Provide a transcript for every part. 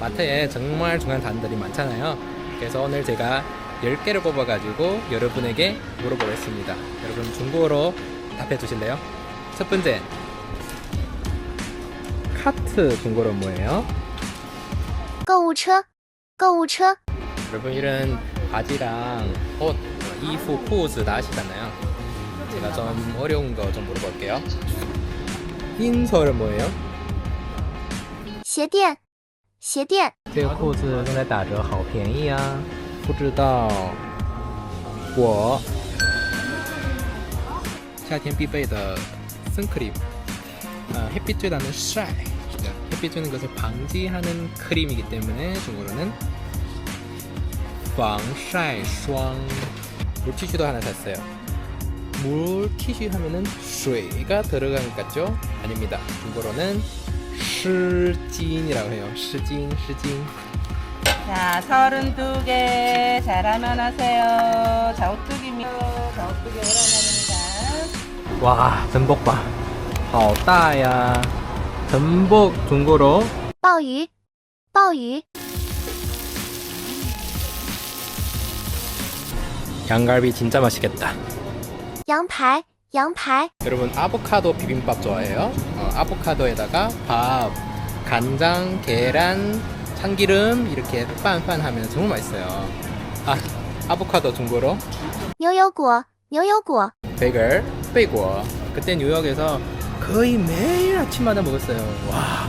마트에 정말 중요한 단어들이 많잖아요. 그래서 오늘 제가 10개를 뽑아가지고 여러분에게 물어보겠습니다. 여러분 중국어로 답해 주실래요? 첫 번째. 카트 중국어로 뭐예요? 购物车，购物车， 여러분 이런 바지랑 옷, 이프, 포즈 다 아시잖아요. 제가 좀 어려운 거 좀 물어볼게요. 인설은 뭐예요? 鞋垫， 鞋垫，这个裤子正在打折，好便宜啊！不知道，我夏天必备的 선크림， 아, 햇빛 쬐다는 샤이. 네, 햇빛 쬐는 것을 방지하는 크림이기 때문에 중국어로는 防晒霜. 물티슈도 하나 샀어요. 물티슈 하면은 水가 들어간 것 같죠? 아닙니다. 중국어로는 湿巾이라고 해요. 湿巾, 湿巾. 자, 32개 잘하면 하세요. 자오뚜기입니다. 자오뚜기 오랜만입니다. 와, 전복 봐. 好大呀. 전복 중국어로 鲍鱼，鲍鱼， 양갈비 진짜 맛있겠다. 羊排，羊排， 여러분 아보카도 비빔밥 좋아해요? 어, 아보카도에다가 밥, 간장, 계란, 참기름 이렇게 빤빤 하면 정말 맛있어요. 아, 아보카도 중국어로 牛油果，牛油果， 베글, 베이고. 그때 뉴욕에서 거의 매일 아침마다 먹었어요. 와.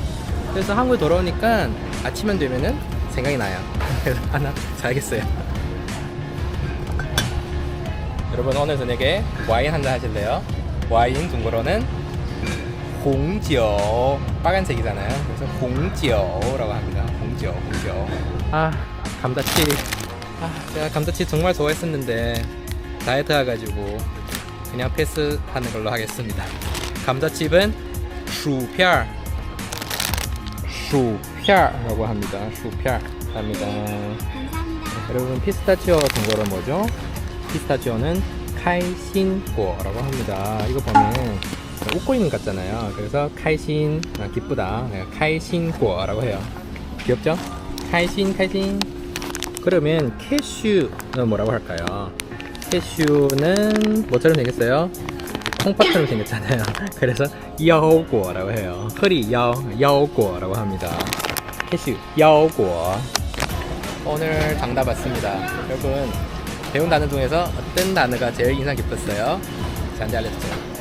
그래서 한국에 돌아오니까 아침만 되면은 생각이 나요. 그래서 하나 사야겠어요. 여러분 오늘 저녁에 와인 한잔 하실래요? 와인 중국어로는 홍지오 빨간색이잖아요. 그래서 홍지오라고 합니다. 홍지오, 홍지오. 아 감자칩. 아 제가 감자칩 정말 좋아했었는데 다이어트 해가지고 그냥 패스하는 걸로 하겠습니다. 감자칩은 슈피알, 슈피알라고 합니다. 슈피알 합니다. 여러분 피스타치오 중국어로 뭐죠? 피스타치오는 카이신고라고 합니다. 이거 보면 웃고 있는 것 같잖아요. 그래서 카이신 아, 기쁘다. 네, 카이신고라고 해요. 귀엽죠? 카이신 카이신. 그러면 캐슈는 뭐라고 할까요? 캐슈는 뭐처럼 생겼어요? 콩팥처럼 생겼잖아요. 그래서 야오고라고 해요. 허리 야 야오고라고 합니다. 캐슈 야오고. 오늘 정답 왔습니다. 여러분 배운 단어 중에서 어떤 단어가 제일 인상 깊었어요? 저한테 알려주세요.